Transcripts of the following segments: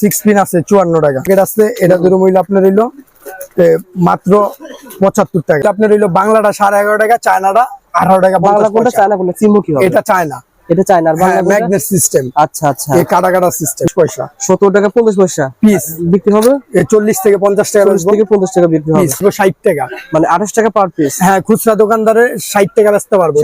Six pin আছে চুয়ান্ন টাকা। এটা আছে এটা আপনার হইল মাত্র পঁচাত্তর টাকা। আপনার হইল বাংলাটা সাড়ে এগারো টাকা চায়নাটা আঠারো টাকা বাংলা কোনটা? চায়না কোনটা? চিম্বু কি এটা চায়না। এটা বাংলা ম্যাগনেট সিস্টেম আচ্ছা আচ্ছা। এই কাটা কাটা সিস্টেম পয়সা। সত্তর টাকা পঞ্চাশ পয়সা? পিস। বিক্রি হবে? চল্লিশ থেকে পঞ্চাশ টাকা চল্লিশ থেকে পঞ্চাশ টাকা বিক্রি হবে। পিস ষাট টাকা। মানে আঠাশ টাকা পার পিস হ্যাঁ খুচরা দোকানদারে ষাট টাকা বেচতে পারব।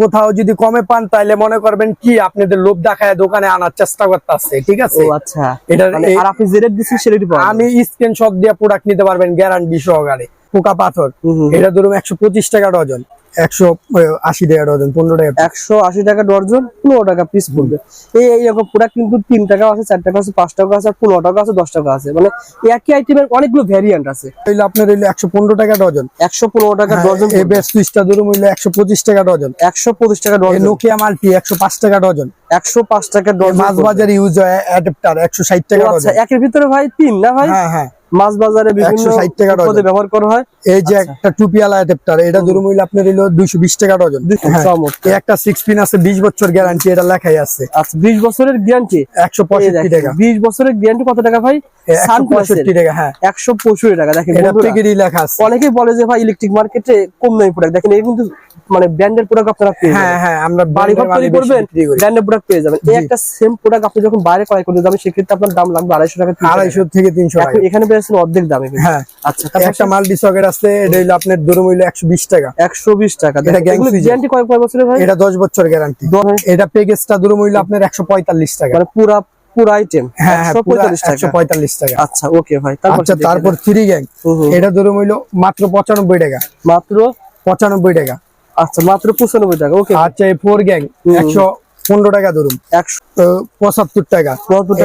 কোথাও যদি কমে পান তাহলে মনে করবেন কি আপনাদের লোভ দেখায় দোকানে আনার চেষ্টা করতেছে ঠিক আছে? ও আচ্ছা। এটার মানে আর আপনি যে রেট সেটাই পাবেন আমি স্ক্রিনশট দিয়ে প্রোডাক্ট নিতে পারবেন গ্যারান্টি সহকারে। পোকা পাথর। এটা ধরুন একশো পঁচিশ টাকা ডজন। একশো আশি টাকা ডজন পনেরো টাকা একশো আশি টাকা ডর্জন পনেরো টাকা পিস পড়বে। এই এইরকম প্রোডাক্ট কিন্তু তিন টাকা আছে চার টাকা আছে পাঁচ টাকা আছে আর পনেরো টাকা আছে দশ টাকা আছে। মানে একই আইটেমের অনেকগুলো ভ্যারিয়েন্ট আছে। হইল আপনার হইল একশো পনেরো টাকা ডজন। একশো পনেরো টাকা ডজন এই বেস্ট সুইচটা ধরুন হইল একশো পঁচিশ টাকা ডজন। একশো পঁচিশ টাকা ডজন। নোকিয়া মাল্টি একশো পাঁচ টাকা ডজন। একশো পাঁচ টাকা ডজন মাছ বাজার ইউজ হয় অ্যাডাপ্টার একশো ষাট টাকা আচ্ছা ডজন। একের ভিতরে ভাই তিন না ভাই? হ্যাঁ হ্যাঁ। মাছ বাজারে বিভিন্ন 160 টাকা ডজন। ব্যবহার করা হয়। এই যে আচ্ছা। একটা টুপিয়ালা অ্যাডাপ্টার এটা ধরুন হইল আপনার হইল দুইশো বিশ টাকা ডজন। হ্যাঁ। একটা সিক্স পিন আছে বিশ বছর গ্যারান্টি এটা লেখাই আছে। আচ্ছা বিশ বছরের গ্যারান্টি একশো পঁয়ষট্টি টাকা। বিশ বছরের গ্যারান্টি কত টাকা ভাই? পঁয়ষট্টি টাকা হ্যাঁ। একশো পঁয়ষট্টি টাকা দেখেন লেখা আছে। অনেকেই বলে যে ভাই ইলেকট্রিক মার্কেটে কম দামি প্রোডাক্ট দেখেন এই কিন্তু মানে ব্র্যান্ডের প্রোডাক্ট আপনারা পেয়ে হ্যাঁ হ্যাঁ আমরা বাড়ি ঘর তৈরি করবেন ব্র্যান্ডের প্রোডাক্ট পেয়ে যাবেন। এই একটা সেম প্রোডাক্ট আপনি যখন বাইরে ক্রয় করতে যাবেন সেক্ষেত্রে আপনার দাম লাগবে আড়াইশো টাকা। আড়াইশো থেকে তিনশো টাকা। এখানে পেয়েছেন অর্ধেক দামে হ্যাঁ। আচ্ছা একটা মাল্টি সকেট আছে এটা হইল আপনার হইল একশো বিশ টাকা। একশো বিশ টাকা। এটা গ্যারান্টি কয় কয় বছরের ভাই? এটা দশ বছর গ্যারান্টি এটা প্যাকেজটা হইল আপনার একশো পঁয়তাল্লিশ টাকা। মানে পুরা পুরো আইটেম একশো পঁয়তাল্লিশ একশো টাকা। আচ্ছা ওকে ভাই তারপর আচ্ছা তারপর থ্রি গ্যাং হুম হুম। এটা ধরুন হইল মাত্র পঁচানব্বই টাকা। মাত্র? পঁচানব্বই টাকা। আচ্ছা মাত্র পঁচানব্বই টাকা ওকে আচ্ছা এই ফোর গ্যাং একশো পনেরো টাকা ধরুন। একশো পঁচাত্তর টাকা।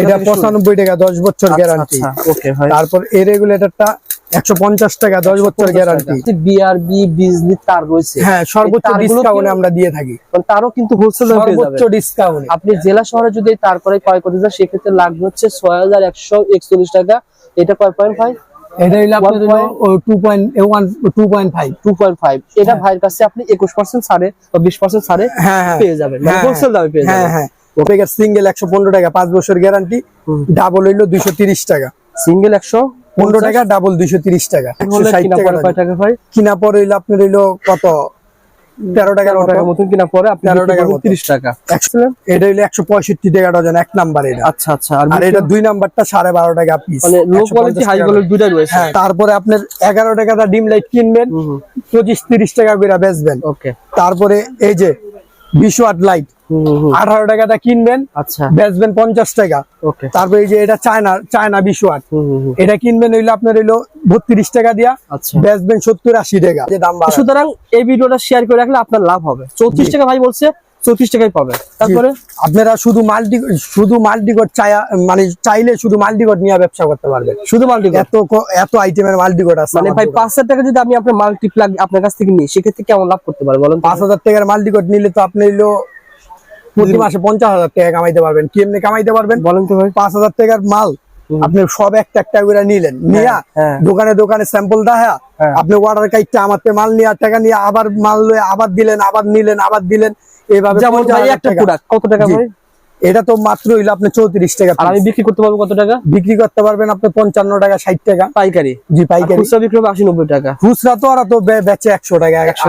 এটা পঁচানব্বই টাকা দশ বছর গ্যারান্টি আচ্ছা ভাই। তারপর এই রেগুলেটরটা একশো পঞ্চাশ টাকা দশ বছর গ্যারান্টি বিআরবি বিজলি তার রয়েছে। হ্যাঁ সর্বোচ্চ ডিসকাউন্টে আমরা দিয়ে থাকি। মানে তারও কিন্তু হোলসেল পেয়ে সর্বোচ্চ ডিসকাউন্ট আপনি জেলা শহরে যদি এই তার করে ক্রয় করতে চান সেক্ষেত্রে লাগবে হচ্ছে ছয় হাজার একশো একচল্লিশ টাকা। এটা কয় পয়েন্ট ফাইভ এটা আপনার এটা ভাইয়ের কাছে আপনি একুশ পার্সেন্ট ছাড়ে বা বিশ পার্সেন্ট ছাড়ে হ্যাঁ হ্যাঁ। পেয়ে যাবেন। হ্যাঁ, হোলসেল দামে পেয়ে হ্যাঁ যাবেন। হ্যাঁ। ওপেকের সিঙ্গেল একশো পনেরো টাকা পাঁচ বছর গ্যারান্টি ডাবল হইল দুইশো তিরিশ টাকা। সিঙ্গেল একশো পনেরো টাকা ডাবল দুইশো তিরিশ টাকা। ভাই? কিনা পর হইল আপনার হইল কত? তেরো টাকার টাকার মতন কিনা পরে আপনি 13 টাকার তিরিশ টাকা। একশো- এটা হইল একশো পঁয়ষট্টি টাকা ডজন এক নাম্বার এটা। আচ্ছা আচ্ছা। আর এটা দুই নাম্বারটা সাড়ে বারো টাকা পিস মানে লো কোয়ালিটি হাই কোয়ালিটি দুটাই রয়েছে। হ্যাঁ তারপরে আপনার এগারো টাকাটা ডিম লাইট কিনবেন পঁচিশ তিরিশ টাকা করে বেচবেন। ওকে তারপরে এই যে বিশ ওয়াট লাইট আঠারো টাকাটা কিনবেন আচ্ছা। বেচবেন পঞ্চাশ টাকা। তারপরে এই যে এটা চায়না চায়না বিশ ওয়াট। এটা কিনবেন হইল আপনার হইল বত্রিশ টাকা দিয়া আচ্ছা। বেচবেন সত্তর আশি টাকা। যে দাম বাড়ে। সুতরাং এই ভিডিওটা শেয়ার করে রাখলে আপনার লাভ হবে। চৌত্রিশ টাকা ভাই বলছে চৌত্রিশ টাকায় পাবে। তারপরে? আপনারা শুধু মাল্টি শুধু মাল্টিকট চায়া মানে চাইলে শুধু মাল্টিকট নিয়ে ব্যবসা করতে পারবেন। শুধু মাল্টি এত এত আইটেমের মাল্টিকট আছে মানে ভাই পাঁচ হাজার টাকা যদি আমি আপনার মাল্টিপ্লাগ আপনার কাছ থেকে নিই সেক্ষেত্রে কেমন লাভ করতে পারে বলেন পাঁচ হাজার টাকার মাল্টিকট নিলে তো আপনি হইল প্রতি মাসে পঞ্চাশ হাজার টাকা কামাইতে পারবেন। কেমনে কামাইতে পারবেন? বলেন তো ভাই। পাঁচ হাজার টাকার মাল আপনি সব একটা একটা করে নিলেন। নিয়া হ্যাঁ। দোকানে দোকানে স্যাম্পল দেখা হ্যাঁ। আপনি অর্ডার কাইটটা আমার মাল নিয়ে টাকা নিয়ে আবার মাল লয়ে আবার দিলেন আবার নিলেন আবার দিলেন। এইভাবে যেমন একটা। প্রোডাক্ট কত টাকা জি। এটা তো মাত্র হইল আপনি চৌত্রিশ টাকা আর আমি বিক্রি করতে পারব কত টাকা? বিক্রি করতে পারবেন আপনি পঞ্চান্ন টাকা ষাট টাকা। পাইকারি? জি পাইকারি। খুচরা বিক্রি হবে আশি নব্বই টাকা। খুচরা তো আর তো বেচে একশো টাকা একশো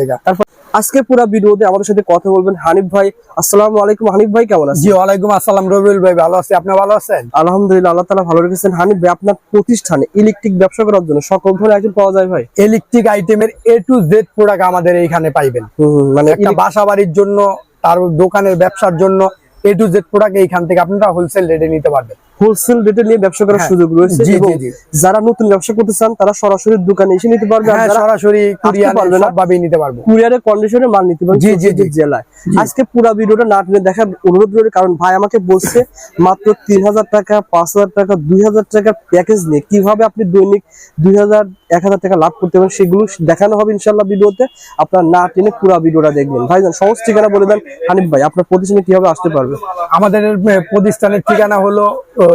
টাকা তারপর আজকে পুরো ভিডিওতে আমাদের সাথে কথা বলবেন হানিফ ভাই। আসসালামু আলাইকুম হানিফ ভাই কেমন আছেন? জি ওয়ালাইকুম আসসালাম রবিউল ভাই ভালো আছি। আপনি ভালো আছেন? আলহামদুলিল্লাহ আল্লাহ তালা ভালো রেখেছেন। হানিফ ভাই আপনার প্রতিষ্ঠানে ইলেকট্রিক ব্যবসা করার জন্য সকল ধরনের আইটেম পাওয়া যায় ভাই? ইলেকট্রিক আইটেমের এ টু জেড প্রোডাক্ট আমাদের এইখানে পাইবেন। মানে একটা বাসা বাড়ির জন্য তার দোকানের ব্যবসার জন্য এ টু জেড প্রোডাক্ট এইখান থেকে আপনারা হোলসেল রেটে নিতে পারবেন। হোলসেল রেটে নিয়ে ব্যবসা করার হ্যাঁ। সুযোগ রয়েছে এবং। যারা নতুন ব্যবসা করতে চান তারা সরাসরি দোকানে এসে নিতে পারবে হ্যাঁ যারা সরাসরি কুরিয়ার পারবে না? সবভাবেই নিতে পারব কুরিয়ারের কন্ডিশনে মাল নিতে পারবে জি, জি, জেলায় আজকে পুরো ভিডিওটা না টেনে দেখার অনুরোধ রয়েছে কারণ ভাই আমাকে বলছে মাত্র তিন হাজার টাকা পাঁচ হাজার টাকা দুই হাজার টাকার প্যাকেজ নিয়ে কীভাবে আপনি দৈনিক দুই হাজার এক হাজার টাকা লাভ করতে পারেন সেগুলো দেখানো হবে ইনশাল্লাহ ভিডিওতে আপনার না টেনে পুরো ভিডিওটা দেখবেন ভাইজান সহজ ঠিকানা বলে দেন হানিফ ভাই আপনার প্রতিষ্ঠানে কীভাবে আসতে পারবে আমাদের প্রতিষ্ঠানের ঠিকানা হলো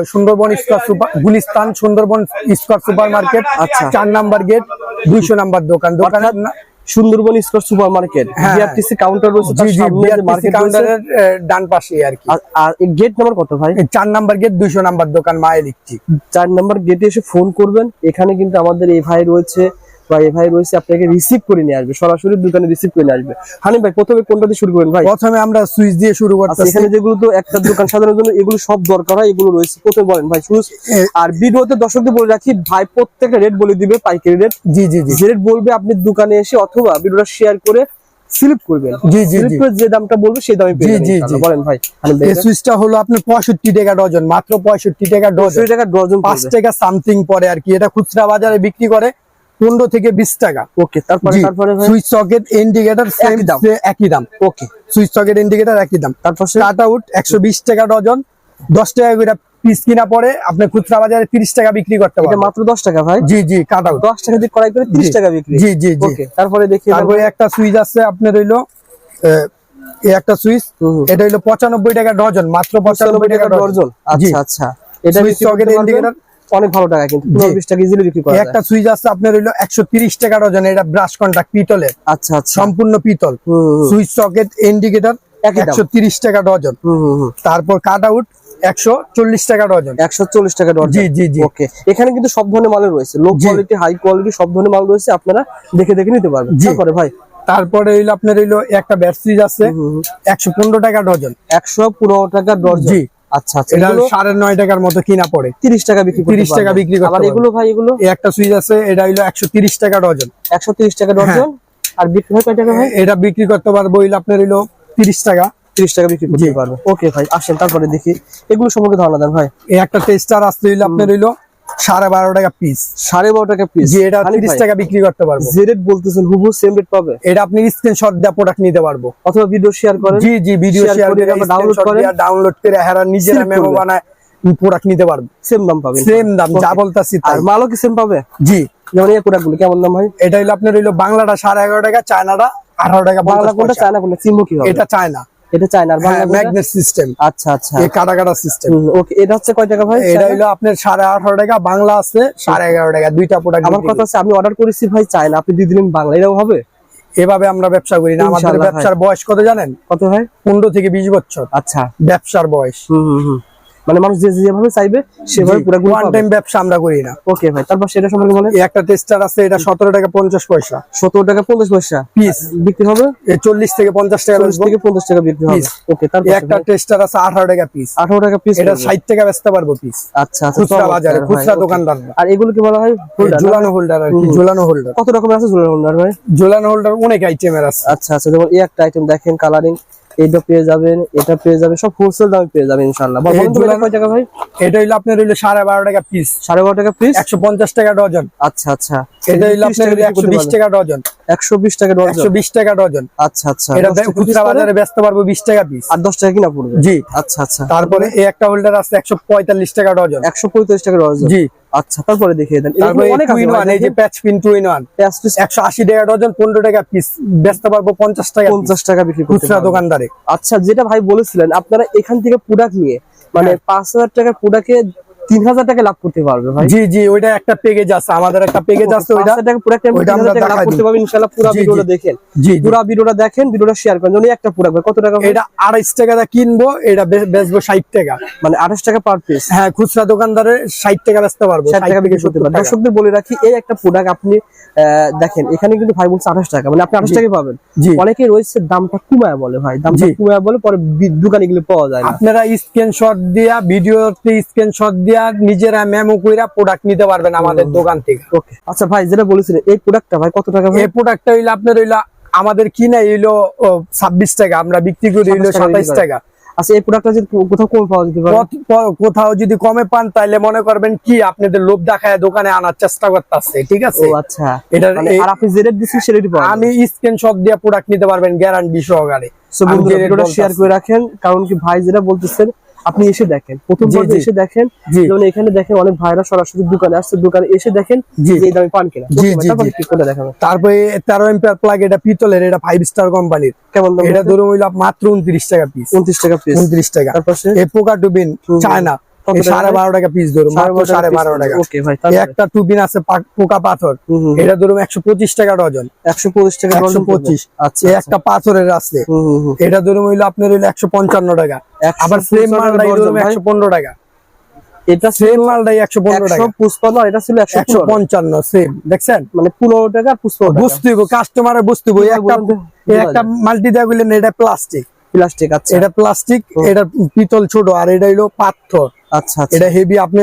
Sundarban square super Gulistan Sundarban square supermarket আচ্ছা। চার নাম্বার গেট দুইশো নাম্বার দোকান। দোকানের না- সুন্দরবন স্কোয়ার সুপার মার্কেট হ্যাঁ। বিআরটিসি কাউন্টার রয়েছে জি জি মার্কেট কাউন্টারের ডান পাশে আর কি। আর- গেট নাম্বার কত ভাই? চার নাম্বার গেট দুইশো নাম্বার দোকান মা ইলেকট্রিক চার নাম্বার গেটে এসে ফোন করবেন। এখানে কিন্তু আমাদের এই ভাই রয়েছে। বা ভাই রয়েছে আপনাকে রিসিভ করে নিয়ে আসবে সরাসরি দোকানে রিসিভ করে নিয়ে আসবে। হানি ভাই প্রথমে কোনটা দিয়ে শুরু করেন ভাই? প্রথমে আমরা সুইচ দিয়ে শুরু আচ্ছা করতেছি। এখানে যেগুলো তো একটা দোকান সাধারণের এগুলো সব দরকার হয় এগুলো রয়েছে। প্রথমে বলেন ভাই শুরু আর ভিডিওতে দর্শকদের বলে রাখি ভাই প্রত্যেকটা রেট বলে দিবে পাইকারি রেট জি জি জি। রেট বলবে আপনি দোকানে এসে অথবা ভিডিওটা শেয়ার করে স্লিপ করবেন। জি, জি, জি। যে দামটা বলবে সেই দামে পেয়ে জি, জি, বলেন ভাই হানিফ ভাই এই সুইচটা হলো আপনার পঁয়ষট্টি টাকা ডজন মাত্র পঁয়ষট্টি টাকা ডজন। টাকা ডজন পাঁচ টাকা সামথিং পরে আর কি এটা খুচরা বাজারে বিক্রি করে। পনেরো থেকে বিশ টাকা। ওকে তারপরে তারপরে সুইচ সকেট ইন্ডিকেটর সেম একই দাম। একই দাম। ওকে সুইচ সকেট ইন্ডিকেটর একই দাম। তারপর কাট আউট একশো বিশ টাকা ডজন। দশ টাকা করে পিস কিনা পরে আপনি খুচরা বাজারে তিরিশ টাকা বিক্রি করতে পারবেন। মাত্র দশ টাকা ভাই? জি জি কাট আউট দশ টাকা দিয়ে কড়াই করে তিরিশ টাকা বিক্রি। জি জি জি। ওকে তারপরে দেখি তারপরে একটা সুইচ আছে আপনার হইল একটা সুইচ। এটা হইল পঁচানব্বই টাকা ডজন মাত্র পঁচানব্বই টাকা ডজন। আচ্ছা আচ্ছা। এটা করতে পারবেন? indicator? অনেক ভালো টাকা কিন্তু পনেরো বিশ টাকা ইজিলি বিক্রি করা একটা সুইচ আছে আপনার হইল একশো তিরিশ টাকা ডজন এটা ব্রাশ কন্টাক্ট পিতলের আচ্ছা আচ্ছা। সম্পূর্ণ পিতল। সুইচ সকেট ইন্ডিকেটর একশো তিরিশ টাকা ডজন। তারপর কাট আউট একশো চল্লিশ টাকা ডজন একশো চল্লিশ টাকা ডজন জি জি জি। ওকে এখানে কিন্তু সব ধরনের মালের রয়েছে। লো কোয়ালিটি হাই কোয়ালিটি সব ধরনের মাল রয়েছে আপনারা দেখে দেখে নিতে পারবেন। জি। তারপরে ভাই? তারপরে হইল আপনার হইল একটা ব্যাট সুইচ আছে একশো পনেরো টাকা ডজন একশো পনেরো টাকা ডজন জি। আচ্ছা আচ্ছা এটা টাকার মতো কিনা পড়ে। টাকা বিক্রি করতে 30 টাকা বিক্রি করতে আবার এগুলো ভাই এগুলো? এই একটা সুইচ আছে এটা হইল একশো তিরিশ টাকা ডজন। একশো তিরিশ টাকা ডজন? হ্যাঁ। আর বিক্রি হয় কয় টাকা ভাই? এটা বিক্রি করতে পারব হইল আপনার হইল টাকা। তিরিশ টাকা বিক্রি করতে। ওকে ভাই আসেন তারপরে দেখি। এগুলো সম্পর্কে ধারণা দেন ভাই। এই একটা টেস্টার আসতে হইল আপনার হইল সাড়ে বারো টাকা পিস সাড়ে বারো টাকা পিস এটা তিরিশ টাকা বিক্রি করতে পারব। যে রেট বলতেছেন হুবু সেম রেট পাবে? এটা আপনি স্ক্রিনশট দিয়ে প্রোডাক্ট নিতে পারব। অথবা ভিডিও শেয়ার করেন? জি জি ভিডিও শেয়ার করে করে আবার download করেন। ডাউনলোড করে হেরা নিজেরা মেমো বানায় প্রোডাক্ট নিতে পারব। সেম দাম সেম দাম যা বলতাছি আর মালও কি সেম পাবে? জি। যেমন এই প্রোডাক্টগুলো কেমন দাম এটা আপনার হইল বাংলাটা সাড়ে এগারো টাকা চায়নাটা আঠারো টাকা বাংলা কোনটা চায়না কোনটা? চিনবো কি এটা চায়না। এটা চায়নার বাংলা ম্যাগনেট সিস্টেম আচ্ছা আচ্ছা। এই কাটা কাটা সিস্টেম ওকে এটা হচ্ছে কয় টাকা ভাই? এটা হলো আপনার সাড়ে আঠারো টাকা বাংলা আছে সাড়ে এগারো টাকা দুইটা প্রোডাক্ট আমার কথা হচ্ছে আমি অর্ডার করেছি ভাই চায়না আপনি দিয়ে দিলেন বাংলা এটাও হবে? এভাবে আমরা ব্যবসা করি না। আমাদের ব্যবসার বয়স কত জানেন? কত হয় পনেরো থেকে বিশ বছর। আচ্ছা। ব্যবসার বয়স। হুম হুম। মানে মানুষ যে যেভাবে চাইবে সেভাবে পুরো ওয়ান টাইম ব্যবসা আমরা করি না। ওকে ভাই তারপর সেটা সম্পর্কে বলেন। একটা টেস্টার আছে এটা সতেরো টাকা পঞ্চাশ পয়সা। সত্তর টাকা পঞ্চাশ পয়সা? পিস বিক্রি হবে? চল্লিশ থেকে পঞ্চাশ টাকা চল্লিশ বেচবো। থেকে পঞ্চাশ টাকা বিক্রি হবে। ওকে তারপর একটা টেস্টার আছে আঠারো টাকা পিস আঠারো টাকা পিস এটা ষাট টাকা বেচতে পারব পিস আচ্ছা আচ্ছা খুচরা বাজারে খুচরা দোকানদার। আর এগুলো কি বলা হয়? ঝুলানো হোল্ডার আর কি ঝুলানো হোল্ডার কত রকমের আছে ঝুলানো হোল্ডার ভাই? ঝুলানো হোল্ডার অনেক আইটেমের আছে। আচ্ছা আচ্ছা যেমন এই একটা আইটেম দেখেন কালারিং এটা পেয়ে যাবেন এটা পেয়ে যাবেন সব হোলসেল দামে পেয়ে যাবেন টাকা ভাই? এটা হইল আপনার হইল সাড়ে বারো টাকা পিস সাড়ে বারো টাকা পিস একশো পঞ্চাশ টাকা ডজন। আচ্ছা আচ্ছা। এটা হইল আপনার একশো বিশ টাকা ডজন। একশো বিশ টাকা ডজন। বিশ টাকা ডজন। আচ্ছা আচ্ছা। এটা টাকা piece খুচরা বাজারে বেচতে পারব বিশ টাকা পিস আর দশ টাকা কিনা পড়বে? জি। আচ্ছা আচ্ছা। তারপরে এই একটা হোল্ডার আছে একশো পঁয়তাল্লিশ টাকা ডজন। টাকা ডজন? জি। আচ্ছা তারপরে দেখিয়ে দেন। এই যে patch pin two in one একশো আশি টাকা ডজন পনেরো টাকা পিস বেচতে পারব পঞ্চাশ টাকা piece, পঞ্চাশ টাকা বিক্রি করতে খুচরা দোকানদারে। আচ্ছা যেটা ভাই বলেছিলেন আপনারা এখান থেকে প্রোডাক্ট নিয়ে মানে হ্যাঁ। পাঁচ হাজার টাকার প্রোডাক্টে তিন হাজার টাকা লাভ করতে পারবে ভাই। জি জি ওইটা একটা আছে আমাদের একটা আছে ওইটা। টাকা প্রোডাক্ট ওইটা আমরা লাভ করতে দিই। পারবেন ইনশাআল্লাহ পুরো। ভিডিওটা দেখেন। জি পুরো ভিডিওটা দেখেন ভিডিওটা শেয়ার করেন একটা ভাই কত টাকা এটা আড়াইশ টাকা দিয়ে কিনবো এটা বেচবো ষাট টাকা। মানে আঠাশ টাকা পার পিস হ্যাঁ খুচরা দোকানদারে ষাট টাকা বেচতে পারব 60 টাকা বিক্রি করতে 70 পারেন টাকা। দর্শকদের বলে রাখি এই একটা প্রোডাক্ট আপনি দেখেন এখানে কিন্তু ভাই বলছে আঠাশ টাকা মানে আপনি আঠাশ টাকাই পাবেন। অনেকেই রয়েছে দামটা কুমায় বলে ভাই দামটা। কুমায় বলে পরে দোকানে গেলে পাওয়া যায় না। আপনারা স্ক্রিনশট দিয়া ভিডিওতে স্ক্রিনশট দিয়া নিজেরা মেমো কইরা প্রোডাক্ট নিতে পারবেন আমাদের দোকান থেকে। আচ্ছা ভাই যেটা বলেছিলেন এই প্রোডাক্টটা ভাই কত টাকা এই প্রোডাক্টটা হইল আপনার হইল আমাদের কিনা হইল ছাব্বিশ টাকা আমরা বিক্রি করি হইল সাতাইশ টাকা। আচ্ছা এই প্রোডাক্টটা যদি কোথাও কম পাওয়া যেতে পারে? কোথাও যদি কমে পান তাহলে মনে করবেন কি আপনাদের লোভ দেখায় দোকানে আনার চেষ্টা করতেছে ঠিক ও আছে আচ্ছা। এটার মানে আর আপনি যে রেট দিচ্ছেন সে পাবেন আমি স্ক্রিনশট দিয়ে প্রোডাক্ট নিতে পারবেন গ্যারান্টি সহকারে। সো বন্ধুরা ভিডিওটা শেয়ার করে রাখেন কারণ কি ভাই যেটা বলতেছেন আপনি এসে দেখেন। প্রথম। এসে দেখেন। যেমন এখানে দেখেন অনেক ভাইরা সরাসরি দোকানে আসছে দোকানে এসে দেখেন যে এই দামে পান কিনা। তারপরে কি কোনটা দেখাবেন। তারপরে তেরো এম্পিয়ার প্লাগ এটা পিতলের এটা ফাইভ স্টার কোম্পানির কেমন এটা ধরুন হইল মাত্র উনত্রিশ টাকা পিস উনত্রিশ টাকা পিস উনত্রিশ টাকা। তারপর পোকা টুবিন চায়না সাড়ে বারো টাকা পিস ধরুন সাড়ে বারো টাকা। একটা টুবিন আছে পোকা পাথর। এটা ধরুন একশো পঁচিশ টাকা ডজন। একশো পঁচিশ টাকা একশো পঁচিশ। আচ্ছা আচ্ছা। একটা পাথরের আছে। এটা ধরুন হইল আপনার হইল একশো পঞ্চান্ন টাকা। আবার মালটাই ধরুন একশো পনেরো টাকা। এটা সেম মালটাই একশো পনেরো টাকা। এটা ছিল একশো পঞ্চান্ন সেম দেখছেন? মানে পনেরো টাকা টাকা। বুঝতে হইব কাস্টমারের বুঝতে একটা মাল্টি দেওয়া এটা প্লাস্টিক প্লাস্টিক আচ্ছা। এটা প্লাস্টিক এটা পিতল ছোট আর এটা হইল পাথর। আচ্ছা আচ্ছা। এটা হেভি আপনি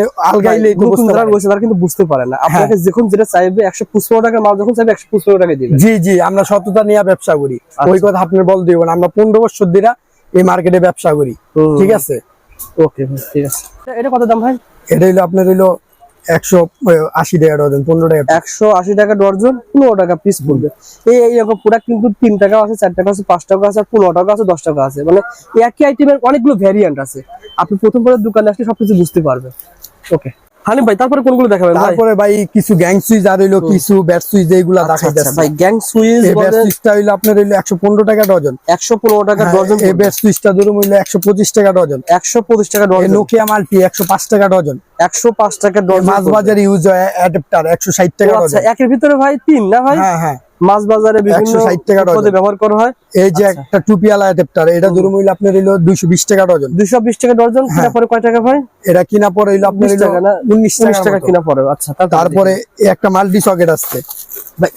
নতুন বুঝতে যারা রয়েছে তারা কিন্তু বুঝতে পারে না। আপনাকে যখন যেটা চাইবে একশো পঁচপন্ন টাকার মাল যখন চাইবে একশো পঁচপন্ন টাকা দিবে জি জি আমরা সততা নিয়ে ব্যবসা করি। আচ্ছা। ওই কথা বল দিব না। আমরা পনেরো বছর দিরা এই মার্কেটে ব্যবসা করি। ঠিক আছে? ওকে ঠিক আছে। এটা- এটা কত দাম ভাই? এটা হইল আপনার হইল একশো আশি টাকা ডজন, পনেরো টাকা একশো আশি টাকা ডজন, পনেরো টাকা পিস এই প্রোডাক্ট কিন্তু তিন আছে, চার টাকা আছে, পাঁচ টাকা আছে, পনেরো টাকা আছে, দশ টাকা আছে। মানে একই আইটেমের অনেকগুলো ভ্যারিয়েন্ট আছে। আপনি প্রথম পরে দোকানে আসলে সবকিছু বুঝতে পারবেন। ওকে হানিফ ভাই তারপরে কোনগুলো দেখাবেন তারপরে ভাই কিছু গ্যাং সুইচ আর হইল কিছু ব্যাট সুইচ এইগুলা আচ্ছা, আচ্ছা, দেখাইতেছে ভাই গ্যাং সুইচ ব্যাট সুইচটা হইল আপনার হইল একশো পনেরো টাকা ডজন। একশো পনেরো টাকা ডজন হ্যাঁ, এই ব্যাট সুইচটা ধরুন হইল একশো পঁচিশ টাকা ডজন। একশো পঁচিশ টাকা ডজন। নোকিয়া মাল্টি একশো পাঁচ টাকা ডজন। একশো পাঁচ টাকা ডজন। মাছ। বাজারে ইউজ হয় অ্যাডাপ্টার একশো ষাট টাকা ডজন আচ্ছা ডজন। একের ভিতরে ভাই তিন না ভাই? হ্যাঁ হ্যাঁ। মাছ বাজারে বিভিন্ন 160 টাকা ডজন। ব্যবহার করা হয়। এই যে আচ্ছা। একটা টুপিয়ালা অ্যাডাপ্টার এটা ধরুন হইল আপনার হইল দুইশো বিশ টাকা ডজন। দুইশো বিশ টাকা ডর্জন হ্যাঁ। কিনা পরে কয় টাকা ভাই এটা কিনা পরে হইল আপনার হইল টাকা টাকা টাকা কিনা পরে আচ্ছা তারপরে একটা মাল্টি সকেট আসছে। ভাই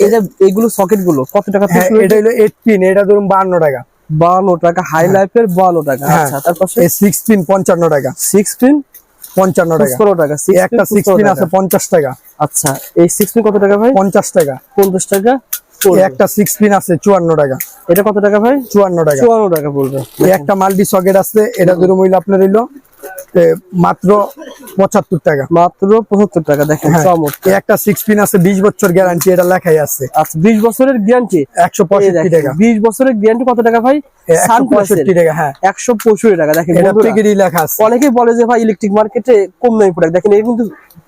এইগুলো সকেটগুলো কত টাকা হ্যাঁ এটা হইল এইট পিন এটা ধরুন বাহান্ন টাকা। বান্ন টাকা হাই লাইফের বান্ন টাকা হ্যাঁ। আচ্ছা তারপর এই সিক্স পিন পঞ্চান্ন টাকা। সিক্সটিন পঞ্চান্ন টাকা। পনেরো টাকা একটা সিক্স পিন আছে পঞ্চাশ টাকা। আচ্ছা এই সিক্সটিন কত টাকা ভাই? পঞ্চাশ টাকা। পঞ্চাশ টাকা। একটা সিক্স পিন আছে চুয়ান্ন টাকা। এটা কত টাকা ভাই? চুয়ান্ন টাকা। চুয়ান্ন টাকা পড়বে। একটা মাল্টি সকেট আছে এটা দুটো মহিলা আপনার হইল মাত্র পঁচাত্তর টাকা। মাত্র পঁচাত্তর টাকা দেখেন হ্যাঁ। চমৎকার। একটা সিক্স পিন আছে বিশ বছর গ্যারান্টি এটা লেখাই আছে। আচ্ছা বিশ বছরের গ্যারান্টি একশো পঁয়ষট্টি টাকা। বিশ বছরের গ্যারান্টি কত টাকা ভাই? পঁয়ষট্টি টাকা হ্যাঁ। একশো পঁয়ষট্টি টাকা দেখেন এটা বন্ধুরা, পেকেরই লেখা আছে। অনেকেই বলে যে ভাই ইলেকট্রিক মার্কেটে কম দামি প্রোডাক্ট দেখেন এই কিন্তু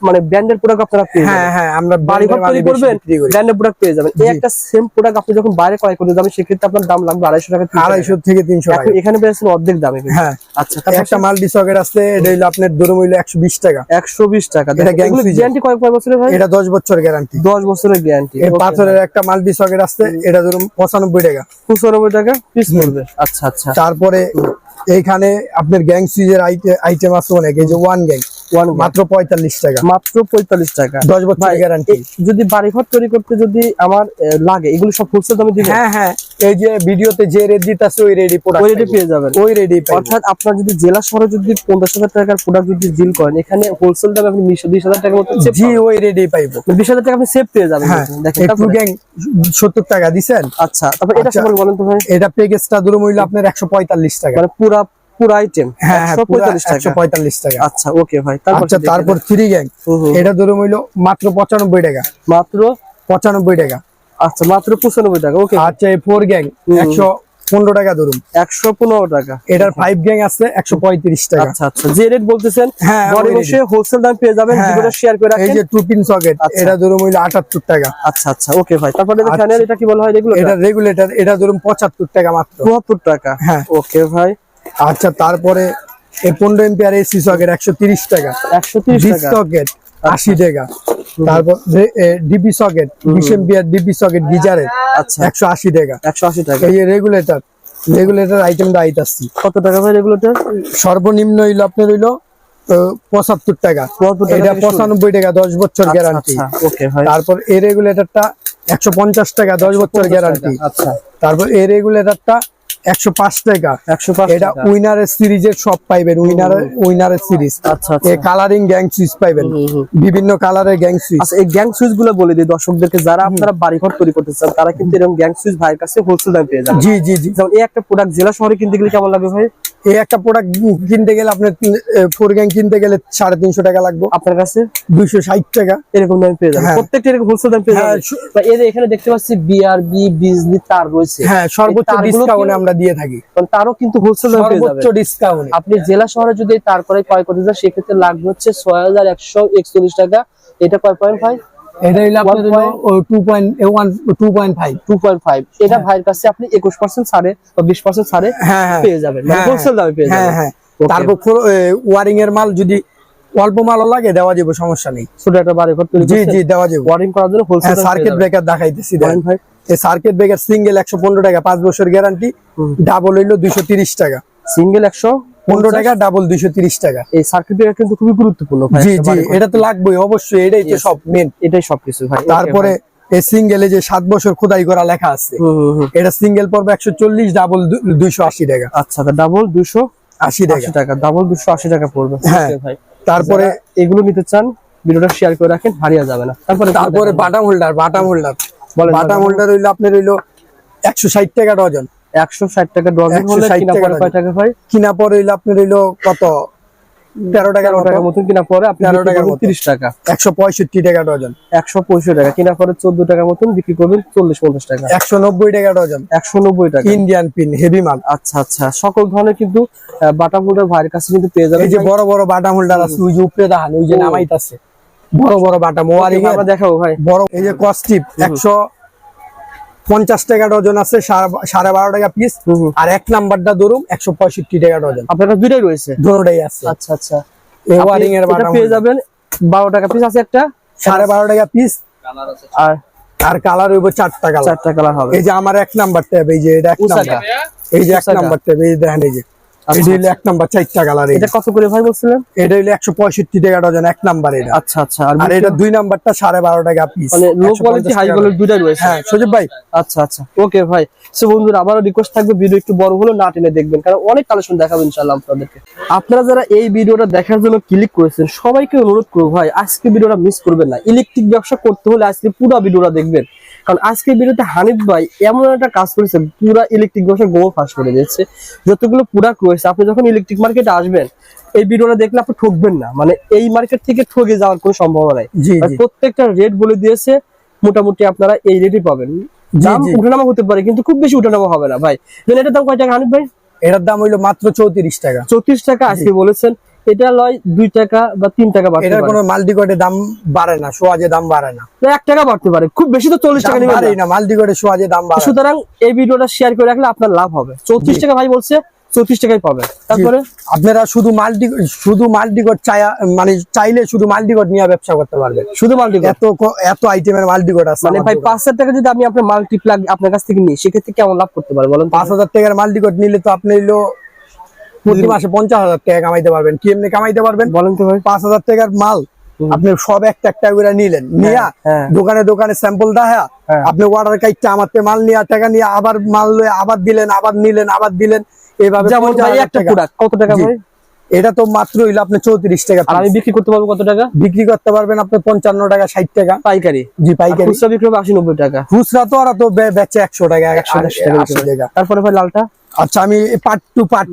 মানে ব্র্যান্ডের প্রোডাক্ট আপনারা পেয়ে হ্যাঁ হ্যাঁ আমরা বাড়ি ঘর তৈরি করবেন ব্র্যান্ডের প্রোডাক্ট পেয়ে যাবেন। এই একটা সেম প্রোডাক্ট আপনি যখন বাইরে ক্রয় করতে যাবেন সেক্ষেত্রে আপনার দাম লাগবে আড়াইশো টাকা আড়াইশো থেকে তিনশো টাকা। এখন এখানে পেয়েছেন অর্ধেক দামে হ্যাঁ আচ্ছা একটা মাল্টি সকেট আছে এটা হইল আপনার ধরুন হইল একশো বিশ টাকা। একশো বিশ টাকা। গ্যারান্টি কয় বছরের ভাই? এটা দশ বছর গ্যারান্টি দশ বছরের গ্যারান্টি পাথরের একটা মাল্টি সকেট আছে এটা ধরুন পঁচানব্বই টাকা। পঁচানব্বই টাকা পিস পড়বে। আচ্ছা আচ্ছা। তারপরে এইখানে আপনার গ্যাং সুইজের আইটেম আছে অনেক এই যে ওয়ান গ্যাং ওয়ান মাত্র পঁয়তাল্লিশ টাকা। মাত্র পঁয়তাল্লিশ টাকা। দশ বছর গ্যারান্টি যদি বাড়ি ঘর তৈরি করতে যদি আমার লাগে এগুলো সব হোলসেল দামে হ্যাঁ হ্যাঁ। এই যে ভিডিওতে যে রেট দিতেছে ওই রেডি প্রোডাক্ট ওই রেটে পেয়ে যাবেন। ওই রেডি অর্থাৎ আপনার যদি জেলা শহরে যদি পঞ্চাশ হাজার টাকার প্রোডাক্ট যদি ডিল করেন এখানে হোলসেল দামে আপনি বিশ হাজার টাকার মতো জি ওই রেডি পাইবো। মানে বিশ হাজার টাকা আপনি সেভ পেয়ে যাবেন। হ্যাঁ দেখেন গ্যাং সত্তর টাকা দিছেন। আচ্ছা তারপর এটা আচ্ছা। সম্পর্কে বলেন তো ভাই। এটা প্যাকেজটা ধরুন হইল আপনার একশো পঁয়তাল্লিশ টাকা। মানে পুরা পুরা আইটেম হ্যাঁ হ্যাঁ একশো পঁয়তাল্লিশ একশো টাকা পঁয়তাল্লিশ টাকা। আচ্ছা ওকে ভাই তারপর আচ্ছা তারপর থ্রি গ্যাং। এটা ধরুন হইল মাত্র পঁচানব্বই টাকা। মাত্র? পঁচানব্বই টাকা। আচ্ছা মাত্র পঁচানব্বই টাকা ওকে আচ্ছা এই ফোর গ্যাং একশো পনেরো টাকা ধরুন। একশো পনেরো টাকা। এটার ফাইভ গ্যাং আছে একশো পঁয়ত্রিশ টাকা। আচ্ছা আচ্ছা। যে রেট বলতেছেন হ্যাঁ, বসে হোলসেল দাম পেয়ে যাবেন হ্যাঁ, শেয়ার করে এই রাখেন। যে টু পিন সকেট আচ্ছা। এটা ধরুন হইল আটাত্তর টাকা। আচ্ছা আচ্ছা ওকে ভাই। তারপরে আচ্ছা। এটা কি বলা হয় এটা রেগুলেটর এটা ধরুন পঁচাত্তর টাকা মাত্র। টাকা। হ্যাঁ। ওকে ভাই। আচ্ছা তারপরে এই পনেরো এম্পিয়ার এসি সকেট একশো তিরিশ টাকা। একশো তিরিশ সকেট আশি টাকা। তারপর ডিপি সকেট বিশ এম্পিয়ার ডিপি সকেট গিজারের আচ্ছা। একশো আশি টাকা। একশো আশি টাকা। এই রেগুলেটর রেগুলেটর আইটেমটা আইতাছি। কত টাকা ভাই রেগুলেটর সর্বনিম্ন হইল আপনার হইল পঁচাত্তর টাকা। 74 এটা। পঁচানব্বই টাকা দশ বছর গ্যারান্টি আচ্ছা ওকে ভাই তারপর এই রেগুলেটরটা একশো পঞ্চাশ টাকা দশ বছর গ্যারান্টি আচ্ছা। তারপর এই রেগুলেটরটা একশো পাঁচ টাকা। একশো পাঁচ এটা উইনারের সিরিজের সব পাইবেন উইনার উইনারের সিরিজ। আচ্ছা কালারিং গ্যাং সুইচ পাইবেন। বিভিন্ন কালারের গ্যাং সুইচ আচ্ছা এই গ্যাং সুইচগুলো বলে দিই দর্শকদেরকে যারা আপনারা বাড়িঘর তৈরি করতে চান তারা কিন্তু এরকম গ্যাং সুইচ ভাইয়ের কাছে হোলসেল দাম পেয়ে যাবেন। জি জি জি। যেমন এই একটা প্রোডাক্ট জেলা শহরে কিনতে গেলে কেমন লাগবে ভাই? এই একটা প্রোডাক্ট কিনতে গেলে আপনার ফোর গ্যাং কিনতে গেলে সাড়ে তিনশো টাকা লাগবে। আপনার কাছে? দুইশো ষাট টাকা। এরকম দাম পেয়ে যাবেন। হ্যাঁ। প্রত্যেকটা এরকম হোলসেল দাম পেয়ে হ্যাঁ, যাবেন। এর এখানে দেখতে পাচ্ছি বিআরবি বিজলি তার রয়েছে। হ্যাঁ সর্বোচ্চ ডিসকাউন্টে আমরা দিয়ে থাকি। তারও কিন্তু হোলসেল দাম পেয়ে যাবেন। সর্বোচ্চ ডিসকাউন্ট আপনি জেলা শহরে যদি তারপরে ক্রয় করতে চান সেক্ষেত্রে লাগবে হচ্ছে ছয় হাজার একশো একচল্লিশ টাকা। এটা কয় পয়েন্ট ফাইভ এটা হইল আপনার One point- two point one two point five two point five এটা ভাইয়ের কাছে আপনি একুশ পার্সেন্ট ছাড়ে বা বিশ পার্সেন্ট ছাড়ে পেয়ে যাবেন মানে হোলসেল দামে পেয়ে যাবেন। হ্যাঁ। তারপর ওয়ারিং এর মাল যদি অল্প মালও লাগে দেওয়া যাবে সমস্যা নেই। ছোট একটা বাড়ি ঘর তৈরি জি জি দেওয়া যাবে। ওয়ারিং করার জন্য হোলসেল হ্যাঁ সার্কিট ব্রেকার দেখাইতেছি দেখেন। ভাই? এই সার্কিট ব্রেকার সিঙ্গেল একশো পনেরো টাকা পাঁচ বছর গ্যারান্টি ডাবল হইল দুইশো তিরিশ টাকা। সিঙ্গেল একশো পনেরো টাকা ডাবল দুইশো তিরিশ টাকা। এই সার্কিট ব্রেকার কিন্তু খুবই গুরুত্বপূর্ণ জি জি এটা তো লাগবেই অবশ্যই এটাই তো সব মেন এটাই সবকিছু ভাই তারপরে। এই সিঙ্গেলে যে সাত বছর খোদাই করা লেখা আছে। এটা সিঙ্গেল পড়বে একশো চল্লিশ ডাবল দুইশো আশি টাকা। আচ্ছা ডাবল দুশো আশি টাকা। টাকা ডাবল দুশো আশি টাকা পড়বে হ্যাঁ। ভাই? তারপরে এগুলো নিতে চান ভিডিওটা শেয়ার করে রাখেন হারিয়ে যাবে না। তারপরে তারপরে বাটাম হোল্ডার বাটাম হোল্ডার বাটাম হোল্ডার হইল আপনার হইল একশো ষাট টাকা ডজন। একশো ষাট টাকা ডজন হলে কিনা পরে কয় টাকা ভাই। কিনা পরে হইল আপনার হইল কত? তেরো টাকার টাকার মতন কিনা পরে আপনি 13 টাকার মতো। তিরিশ টাকা। একশো পঁয়ষট্টি টাকা ডজন। একশো পঁয়ষট্টি টাকা কিনা পরে চোদ্দ টাকার মতন বিক্রি করবেন চল্লিশ পঞ্চাশ টাকা। একশো নব্বই টাকা ডজন। একশো নব্বই টাকা। ইন্ডিয়ান পিন হেভি মাল। আচ্ছা আচ্ছা। সকল ধরনের কিন্তু বাটা হোল্ডার ভাইয়ের কাছে কিন্তু পেয়ে এই যে বড় বড় বাটাম হোল্ডার আছে ওই যে উপরে দেখান ওই যে। নামাইতাছে। বড় বড় বাটাম ওয়ারিং এগুলো আমরা দেখাবো ভাই। বড় এই যে কস্টিপ একশো পঞ্চাশ টাকা ডজন আছে সাড়ে- বারো টাকা পিস। আর এক নাম্বারটা ধরুন একশো পঁয়ষট্টি টাকা ডজন। আপনার দুটাই দুইটাই রয়েছে? দুটোটাই আছে। আচ্ছা আচ্ছা। ওয়ারিং এর পেয়ে যাবেন বারো টাকা পিস আছে একটা। সাড়ে বারো টাকা পিস আর আর কালার হইব চারটা কালার চারটা কালার হবে। এই যে আমার এক নাম্বারটা ট্যাব এই যে এটা এক। নাম্বার। এই যে এক নাম্বারটা নাম্বার ট্যাব এই যে দেখেন এই যে। এটা হইল এক নাম্বার চারটা কালার এটা কত করে ভাই বলছিলেন? এটা হইল একশো পঁয়ষট্টি টাকা ডজন এক নাম্বার এটা। আচ্ছা আচ্ছা। আর এটা দুই নাম্বারটা সাড়ে বারো টাকা পিস মানে লো কোয়ালিটি হাই কোয়ালিটি দুইটাই রয়েছে। হ্যাঁ সজীব ভাই। আচ্ছা আচ্ছা। ওকে ভাই। সো বন্ধুরা আবারও রিকোয়েস্ট থাকবে ভিডিও একটু বড় হলো না টেনে দেখবেন কারণ অনেক কালেকশন দেখাবো ইনশাআল্লাহ আপনাদেরকে। আপনারা যারা এই ভিডিওটা দেখার জন্য ক্লিক করেছেন সবাইকে অনুরোধ করব ভাই আজকে ভিডিওটা মিস করবেন না। ইলেকট্রিক ব্যবসা করতে হলে আজকে পুরো ভিডিওটা দেখবেন। কারণ আজকে ভিডিওতে হানিফ ভাই এমন একটা কাজ করেছে পুরা ইলেকট্রিক ব্যবসা গোল ফাঁস করে দিয়েছে। যতগুলো প্রোডাক্ট রয়েছে আপনি যখন ইলেকট্রিক মার্কেটে আসবেন এই ভিডিওটা দেখলে আপনি ঠকবেন না। মানে এই মার্কেট থেকে ঠকে যাওয়ার কোনো সম্ভাবনা নাই। প্রত্যেকটা রেট বলে দিয়েছে মোটামুটি আপনারা এই রেটই পাবেন। দাম উঠানামা হতে পারে কিন্তু খুব বেশি উঠানামা হবে না ভাই। এটার দাম কয় টাকা হানিফ ভাই? এটার দাম হইল মাত্র চৌত্রিশ টাকা। চৌত্রিশ টাকা আজকে বলেছেন। এটা লয় দুই টাকা বা তিন টাকা বাড়তে পারে। কোনো মাল্টিকোটে দাম বাড়ে না সোয়াজে দাম বাড়ে না। এক টাকা বাড়তে পারে খুব বেশি তো চল্লিশ টাকা না। সোয়াজে দাম বাড়ে। সুতরাং এই ভিডিওটা শেয়ার করে রাখলে আপনার লাভ হবে। চৌত্রিশ টাকা ভাই বলছে চৌত্রিশ টাকাই পাবেন। তারপরে? আপনারা শুধু মাল্টি শুধু মাল্টিকোট চাই মানে চাইলে শুধু মাল্টিকোট নিয়ে ব্যবসা করতে পারবেন। শুধু মাল্টি এত এত আইটেমের মাল্টিকোট আছে মানে ভাই পাঁচ হাজার টাকা যদি আমি আপনার মাল্টিপ্লাগ আপনার কাছ থেকে নিই সেক্ষেত্রে কেমন লাভ করতে পারে বলেন পাঁচ হাজার টাকার মাল্টিকোট নিলে তো আপনি প্রতি মাসে পঞ্চাশ হাজার টাকা কামাইতে পারবেন। কি এমনি কামাইতে পারবেন? বলেন তো ভাই। পাঁচ হাজার টাকার মাল। আপনি সব একটা একটা করে নিলেন। নিয়া হ্যাঁ। দোকানে দোকানে স্যাম্পল দেখা হ্যাঁ। আপনি অর্ডার কাইটটা আমার মাল নিয়ে টাকা নিয়ে আবার মাল লয়ে আবার দিলেন আবার নিলেন আবার দিলেন। এইভাবে যেমন 50,000 ভাই একটা টাকা। কত টাকা। ভাই? এটা তো মাত্র হইল আপনি চৌত্রিশ টাকা আর আমি বিক্রি করতে পারব কত টাকা? বিক্রি করতে পারবেন আপনি পঞ্চান্ন টাকা ষাট টাকা। পাইকারি। জি পাইকারি। খুচরা বিক্রি হবে আশি নব্বই টাকা। খুচরা তো ওরা তো বেচে একশো টাকা একশো। টাকা। তারপরে ভাই লালটা? আচ্ছা আমি পার্ট টু পার্ট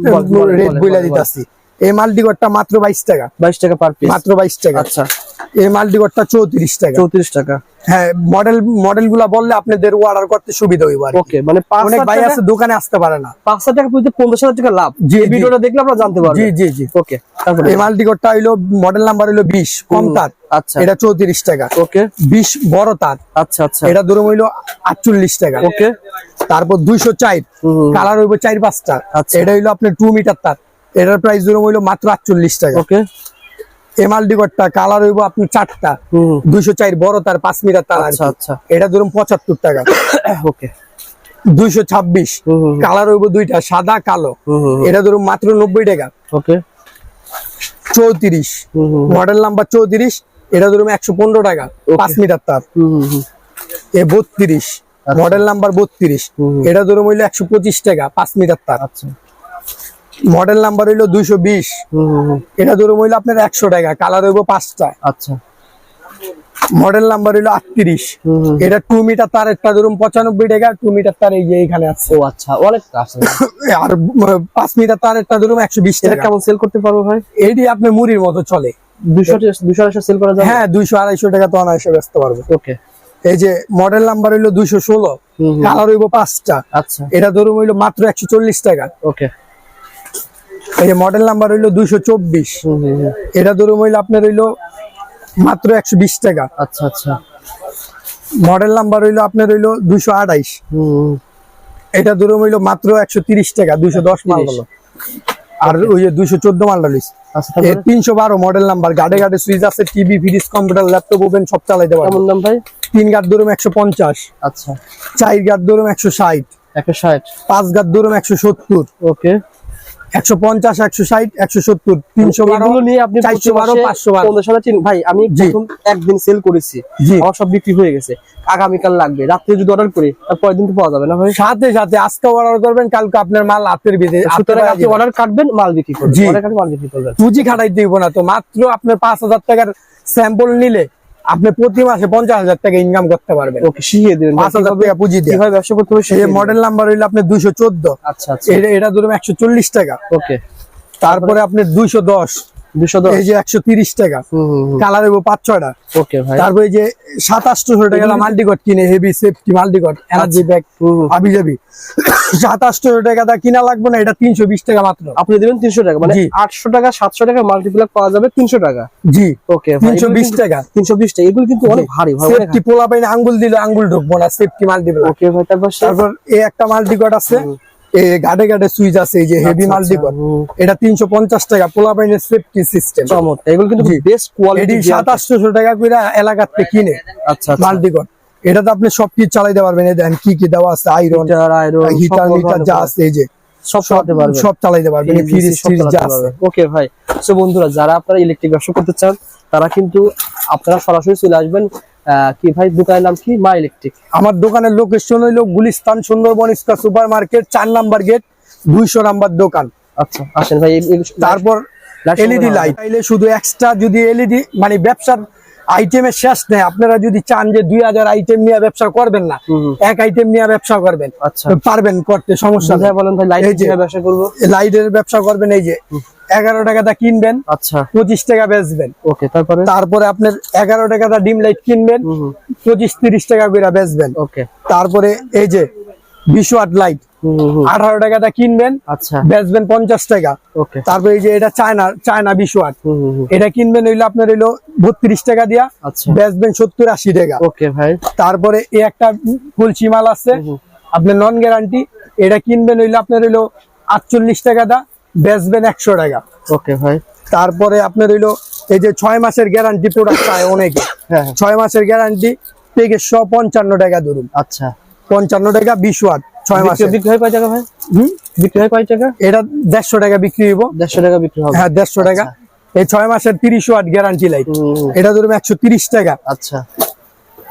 রেট বইলা। দিতেছি এই মাল্টিকটটা মাত্র বাইশ টাকা। বাইশ টাকা পার পিস মাত্র বাইশ টাকা। আচ্ছা। এই মাল্টিকটটা চৌত্রিশ টাকা। চৌত্রিশ টাকা। হ্যাঁ মডেল মডেলগুলা বললে আপনাদের অর্ডার করতে সুবিধা হইব ওকে মানে অনেক ভাই আছে দোকানে আসতে পারে না। পাঁচ হাজার টাকা পুঁজিতে পঞ্চাশ হাজার টাকা লাভ। জি, ভিডিওটা দেখলে আপনারা জানতে জি পারবেন জি। জি ওকে এই মাল্টিকটটা হইল মডেল নাম্বার হইল বিশ কম তার। আচ্ছা। এটা চৌত্রিশ টাকা। ওকে বিশ বড় তার। আচ্ছা আচ্ছা। এটা ধরুন হইল আটচল্লিশ টাকা। ওকে তারপর দুইশো চার। কালার হইব চার পাঁচটা। আচ্ছা। এটা হইল আপনার টু মিটার তার। এটার প্রাইস ধরুন হইল মাত্র আটচল্লিশ টাকা। ওকে এমআলডি কটটা কালার হইব আপনার চারটা। দুইশো চার বড় তার পাঁচ মিটার তার আচ্ছা আচ্ছা। এটা ধরুন পঁচাত্তর টাকা। ওকে দুইশো ছাব্বিশ। কালার হইব দুইটা সাদা কালো। এটা ধরুন মাত্র নব্বই টাকা। ওকে চৌত্রিশ। মডেল নাম্বার চৌত্রিশ এটা ধরুন একশো পনেরো টাকা পাঁচ মিটার তার। এ বত্রিশ। মডেল নাম্বার বত্রিশ। এটা ধরুন হইল একশো পঁচিশ টাকা পাঁচ মিটার তার। আচ্ছা। মডেল নাম্বার হইল দুইশো বিশ। এটা ধরুন হইল আপনার একশো টাকা কালার হইব পাঁচটা। আচ্ছা। মডেল নাম্বার হইল আটত্রিশ। এটা টু মিটার তার একটা ধরুন পঁচানব্বই টাকা টু মিটার তার এই যে এখানে আছে। ও আচ্ছা অনেক আর পাঁচ মিটার তার একটা ধরুন একশো বিশ এটা টাকা। কেমন সেল করতে পারব ভাই? এইটি আপনি মুড়ির মতো চলে। দুশো দুশো আড়াইশো সেল করা যাবে? হ্যাঁ দুইশো আড়াইশো টাকা তো অনায়াসে ব্যস্ত পারবে। ওকে এই যে মডেল নাম্বার হইল দুইশো ষোলো। কালার হইব পাঁচটা। আচ্ছা। এটা ধরুন হইল মাত্র একশো চল্লিশ টাকা। ওকে এই যে মডেল নাম্বার হইল দুইশো চব্বিশ। এটা ধরুন হইল আপনার হইল মাত্র একশো বিশ টাকা। আচ্ছা আচ্ছা। মডেল নাম্বার হইল আপনার হইল দুইশো আড়াইশ। এটা ধরুন হইল মাত্র একশো তিরিশ টাকা দুইশো দশ মাল হলো। আর ওই যে দুইশো চোদ্দ মালটা লইছি আচ্ছা তিনশো বারো মডেল নাম্বার গাড়ে গাড়ে সুইচ আছে TV fridge computer laptop oven সব চালাইতে পারবেন কেমন দাম ভাই? তিন গার ধরুন একশো পঞ্চাশ। আচ্ছা। চার গার ধরুন একশো ষাট। একশো ষাট। পাঁচ গার ধরুন একশো সত্তর। ওকে। একশো পঞ্চাশ একশো ষাট একশো সত্তর তিনশো বারো নিয়ে আপনি চারশো বারো পাঁচশো বারো। পনেরোশো না চিন- ভাই আমি একদিন সেল করেছি। আমার সব বিক্রি হয়ে গেছে। আগামীকাল লাগবে। রাত্রে যদি অর্ডার করি তার পরের দিন তো পাওয়া যাবে না ভাই? সাথে সাথে আজকে অর্ডার করবেন কালকে আপনার মাল আপনি অর্ডার কাটবেন মাল বিক্রি করবেন। মাল বিক্রি করবেন। পুঁজি খাটাই দিব না তো। মাত্র আপনার পাঁচ হাজার টাকার স্যাম্পল নিলে আপনি প্রতি মাসে পঞ্চাশ হাজার টাকা ইনকাম করতে পারবেন। ওকে শিখিয়ে দিবেন। ভাই, পাঁচ হাজার টাকা পুঁজি দিয়ে। কীভাবে ব্যবসা করতে হবে মডেল নাম্বার হইল আপনি দুইশো চোদ্দ। আচ্ছা আচ্ছা। এটা এটা ধরুন একশো চল্লিশ টাকা। ওকে তারপরে আপনি দুইশো দশ। এই যে একশো তিরিশ টাকা। কালার হইব পাঁচ ছয়টা। ওকে ভাই। তারপরে যে সাতাশশো টাকা মাল্টিকট কিনে heavy safety multicut energy bag. আবি যাবি সাতাশশো টাকা দা কিনা লাগবে না এটা তিনশো বিশ টাকা মাত্র। আপনি দেবেন তিনশো টাকা মানে আটশো টাকা সাতশো টাকা মাল্টিপ্লাক পাওয়া যাবে তিনশো টাকা। জি। ওকে তিনশো বিশ টাকা। তিনশো বিশ টাকা এগুলো কিন্তু অনেক ভারী সেফটি পোলা পাইনে আঙ্গুল দিলে আঙ্গুল ঢুকবো না সেফটি মাল্টিপ্লাক ওকে ভাই তারপর এই একটা মাল্টিকট আছে। গাড়ে গাড়ে সুইচ আছে এই যে হেভি আচ্ছা, মাল্টিকট হুম। এটা তিনশো পঞ্চাশ টাকা পোলা পাইনের সেফটি সিস্টেম এগুলো কিন্তু। বেস্ট কোয়ালিটি সাতাশশো টাকা করে এলাকাতে কিনে আচ্ছা আচ্ছা। মাল্টিকট এটা তো আপনি সব কিছু চালাইতে পারবেন। এই দেখেন কি কি দেওয়া আছে iron heater iron heater meter যা আছে এই যে। সব চালাতে পারবেন। সব চালাইতে পারবেন ফ্রিজ ফ্রিজ যা আছে। ওকে ভাই। সো বন্ধুরা যারা আপনারা ইলেকট্রিক ব্যবসা করতে চান তারা কিন্তু আপনারা সরাসরি চলে আসবেন কি ভাই দোকানের নাম কি? মা ইলেকট্রিক। আমার দোকানের লোকেশন হইল Gulistan Sundarban square super market চার নাম্বার গেট দুইশো নাম্বার দোকান। আচ্ছা আসেন ভাই তারপর এলইডি লাইট চাইলে শুধু এক্সট্রা যদি এলইডি মানে ব্যবসার আইটেমের শেষ নেই। আপনারা যদি চান যে দুই হাজার আইটেম নিয়ে ব্যবসা করবেন না। এক আইটেম নিয়ে ব্যবসা করবেন। আচ্ছা। পারবেন করতে সমস্যা বলেন ব্যবসা করব। লাইটের ব্যবসা করবেন এই যে এগারো টাকাটা কিনবেন আচ্ছা। পঁচিশ টাকা বেচবেন। ওকে তারপরে? তারপরে আপনার এগারো টাকাটা ডিম লাইট কিনবেন। পঁচিশ তিরিশ টাকা করে বেচবেন। ওকে। তারপরে এই যে বিশ ওয়াট লাইট। আঠারো টাকাটা কিনবেন আচ্ছা। বেচবেন পঞ্চাশ টাকা। তারপরে এই যে এটা চায়না চায়না বিশ ওয়াট। এটা কিনবেন হইল আপনার হইল বত্রিশ টাকা দিয়া আচ্ছা। বেচবেন সত্তর আশি টাকা। ওকে ভাই। তারপরে এই একটা কুলচি মাল আছে আপনার নন গ্যারান্টি এটা কিনবেন হইল আপনার হইল আটচল্লিশ টাকা দা বেচবেন একশো টাকা। ওকে ভাই। তারপরে আপনার হইল এই যে ছয় মাসের গ্যারান্টি প্রোডাক্ট চায় অনেকে। হ্যাঁ হ্যাঁ। ছয় মাসের গ্যারান্টি থেকে পঞ্চান্ন টাকা ধরুন। আচ্ছা। পঞ্চান্ন টাকা বিশ ওয়াট ছয় মাসে বিক্রি- হয় কয় টাকা ভাই? হুম? বিক্রি হয় কয় টাকা? এটা দেড়শো টাকা বিক্রি হইব। দেড়শো টাকা বিক্রি হবে। হ্যাঁ দেড়শো টাকা। এই ছয় মাসের তিরিশ ওয়াট গ্যারান্টি লাইট। এটা ধরুন একশো তিরিশ টাকা। আচ্ছা।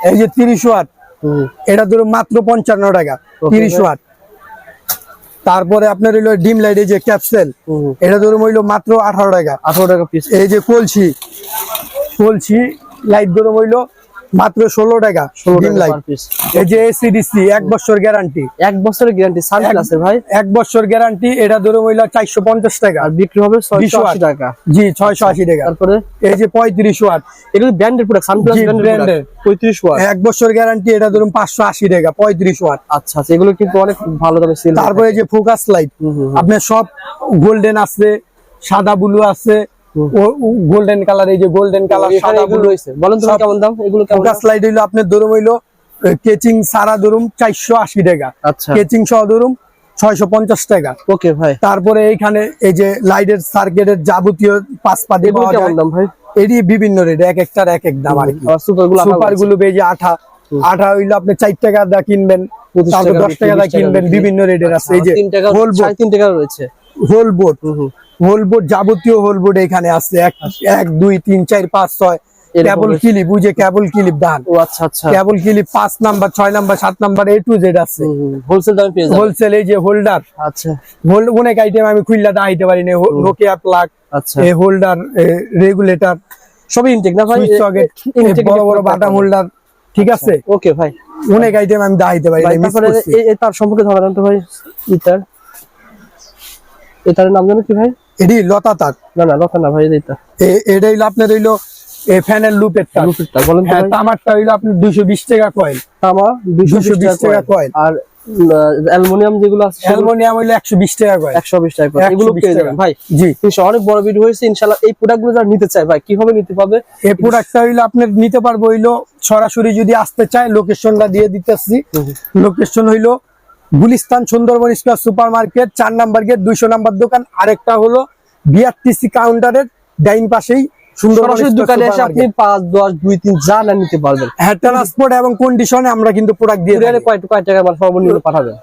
এই যে তিরিশ ওয়াট হুম, এটা ধরুন মাত্র পঞ্চান্ন টাকা তিরিশ। ওয়াট। তারপরে আপনার হইল ডিম লাইট এই যে ক্যাপসেল। এটা ধরুন হইল মাত্র আঠারো টাকা। আঠারো টাকা পিস এই যে কলসি কলসি লাইট ধরুন হইল মাত্র ষোলো টাকা ডিম লাইট এই যে এসিডিসি এক বছর গ্যারান্টি এক বছরের গ্যারান্টি সানগ্লাসের ভাই। এক বছর গ্যারান্টি এটা ধরুন হইল চারশো পঞ্চাশ টাকা। আর বিক্রি হবে ছয়শো আশি টাকা। জি ছয়শো আশি টাকা। তারপরে? এই যে পঁয়ত্রিশ ওয়াট। এগুলো ব্র্যান্ডের প্রোডাক্ট সানপ্লাস জি, ব্র্যান্ডের পঁয়ত্রিশ ওয়াট। এক বছর গ্যারান্টি এটা ধরুন পাঁচশো আশি টাকা পঁয়ত্রিশ ওয়াট। আচ্ছা আচ্ছা এগুলো কিন্তু অনেক ভালো দামে সেল তারপরে এই যে ফোকাস লাইট। আপনার সব গোল্ডেন আছে সাদা ব্লু আছে গোল্ডেন কালার এই যে গোল্ডেন কালার সাদা রয়েছে বলেন তো কেমন দাম? এগুলো কেমন ফোকাস লাইট হইল আপনার ধরুন হইল কেচিং সারা চারশো আশি টাকা। আচ্ছা। কেচিং সহ ছয়শো পঞ্চাশ টাকা। ওকে ভাই। তারপরে এইখানে এই যে লাইটের সার্কিটের যাবতীয় এগুলো পাওয়া কেমন দাম ভাই? এরই বিভিন্ন রেট এক একটার এক এক দাম আর কি। সুপারগুলো বেজে আঠা। আঠা হইল আপনি চার টাকা দা কিনবেন 25 তারপর টাকা দশ টাকা দা বিক্রি, 20 টাকা কিনবেন বিভিন্ন রেটের আছে। এই যে টাকা হোল তিন টাকা রয়েছে। Hole board. হোল বোর্ড যাবতীয় হোল বোর্ড এখানে আছে। এক এক দুই তিন চার পাঁচ ছয়। কেবল। ক্লিপ বুঝে কেবল ক্লিপ দান ও আচ্ছা আচ্ছা। কেবল ক্লিপ পাঁচ নাম্বার ছয় নাম্বার সাত নাম্বার এ টু জেড আছে। হোলসেল দামে পেয়ে যাবেন। হোলসেল এই যে হোল্ডার। আচ্ছা। হোল অনেক আইটেম আমি খুললা দাঁড়াইতে পারি না। নোকিয়া প্লাগ আচ্ছা। এই হোল্ডার রেগুলেটর সবই ইনটেক না ভাই? সুইচ সকেট বড় বড় বাটাম হোল্ডার। ঠিক আছে? ওকে ভাই। অনেক আইটেম আমি দাঁড়াইতে পারি না তার সম্পর্কে দেন তো ভাই ইতার এটার নাম জানো কি ভাই? এটি লতা তার। না না লতা না ভাই এটা হইল আপনার হইল ফ্যানের লুপের তার। রুপির তার বলেন তো হ্যাঁ ভাই। তামারটা হইল দুইশো বিশ টাকা কয়েল। তামা 220 220 টাকা আর অ্যালুমিনিয়াম যেগুলো আছে অ্যালমোনিয়াম হইল একশো বিশ টাকা কয়েল। 120 টাকা করে। এগুলো পেয়ে যাবেন। ভাই জি। ইনশাআল্লাহ অনেক বড় ভিডিও হয়েছে। ইনশাআল্লাহ এই প্রোডাক্টগুলো যারা নিতে চায় ভাই কীভাবে নিতে পাবে এই প্রোডাক্টটা হইল আপনার নিতে পারব হইল সরাসরি যদি আসতে চায় লোকেশনটা দিয়ে দিতেছি। লোকেশন হইল Gulistan Sundarban square super market চার নাম্বার গেট দুইশো নাম্বার দোকান আরেকটা হলো বিআরটিসি কাউন্টারের ডাইন পাশেই সুন্দরবন দোকানে এসে আপনি পাঁচ দশ দুই তিন যা না নিতে পারবেন। হ্যাঁ ট্রান্সপোর্ট এবং কন্ডিশনে আমরা কিন্তু প্রোডাক্ট দিয়ে কুরিয়ারে থাকি। কয় কয় টাকা সর্বনিম্ন পাঠাবেন?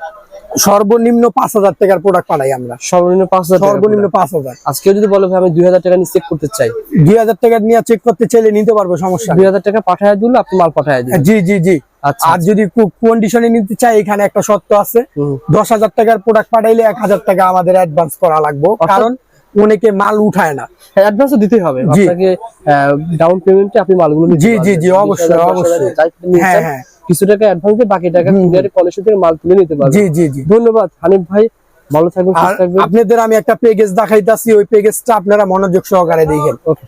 সর্বনিম্ন পাঁচ হাজার টাকার প্রোডাক্ট পাঠাই আমরা। সর্বনিম্ন পাঁচ হাজার সর্বনিম্ন পাঁচ হাজার। আজকে যদি বলে আমি দুই হাজার টাকা নিয়ে চেক করতে চাই। দুই হাজার টাকা নিয়ে চেক করতে চাইলে নিতে পারব সমস্যা দুই হাজার টাকা পাঠায় দিলে আপনি মাল পাঠায় দিবেন জি জি জি। আচ্ছা আর যদি কন্ডিশনে নিতে চাই এখানে একটা শর্ত আছে। দশ হাজার টাকার প্রোডাক্ট পাঠাইলে এক হাজার টাকা আমাদের অ্যাডভান্স করা লাগবে। কারণ অনেকে মাল উঠায় না। অ্যাডভান্স দিতেই হবে। আপনাকে ডাউন পেমেন্টে আপনি মালগুলো জি, জি, জি, অবশ্যই, অবশ্যই। যাই হ্যাঁ, হ্যাঁ। কিছু টাকা অ্যাডভান্স দিয়ে বাকি টাকা। কুরিয়ারে কলেজ থেকে মাল তুলে নিতে পারবেন জি জি জি। ধন্যবাদ। হানিফ ভাই ভালো থাকবেন সুস্থ থাকবেন। আপনাদের আমি একটা পেগেজ দেখাইতাছি ওই পেগেজটা আপনারা মনোযোগ সহকারে দেখেন। ওকে